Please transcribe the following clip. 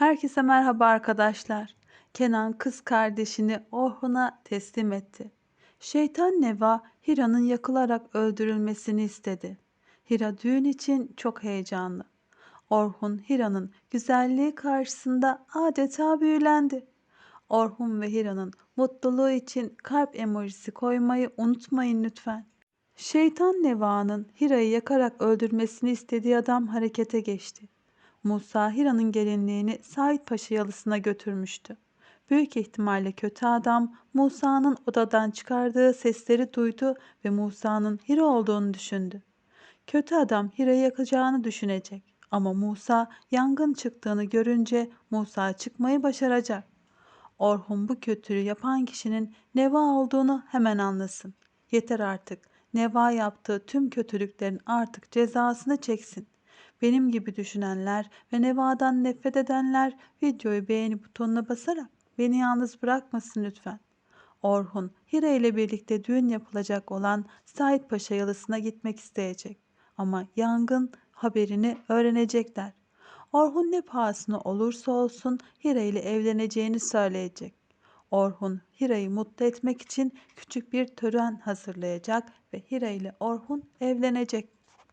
Herkese merhaba arkadaşlar. Kenan kız kardeşini Orhun'a teslim etti. Şeytan Neva Hira'nın yakılarak öldürülmesini istedi. Hira düğün için çok heyecanlı. Orhun Hira'nın güzelliği karşısında adeta büyülendi. Orhun ve Hira'nın mutluluğu için kalp emojisi koymayı unutmayın lütfen. Şeytan Neva'nın Hira'yı yakarak öldürmesini istediği adam harekete geçti. Musa Hira'nın gelinliğini Said Paşa yalısına götürmüştü. Büyük ihtimalle kötü adam Musa'nın odadan çıkardığı sesleri duydu ve Musa'nın Hira olduğunu düşündü. Kötü adam Hira'yı yakacağını düşünecek ama Musa yangın çıktığını görünce Musa çıkmayı başaracak. Orhun bu kötülüğü yapan kişinin Neva olduğunu hemen anlasın. Yeter artık. Neva yaptığı tüm kötülüklerin artık cezasını çeksin. Benim gibi düşünenler ve Neva'dan nefret edenler videoyu beğeni butonuna basarak beni yalnız bırakmasın lütfen. Orhun, Hira ile birlikte düğün yapılacak olan Said Paşa yalısına gitmek isteyecek. Ama yangın haberini öğrenecekler. Orhun ne pahasına olursa olsun Hira ile evleneceğini söyleyecek. Orhun Hira'yı mutlu etmek için küçük bir tören hazırlayacak ve Hira ile Orhun evlenecek.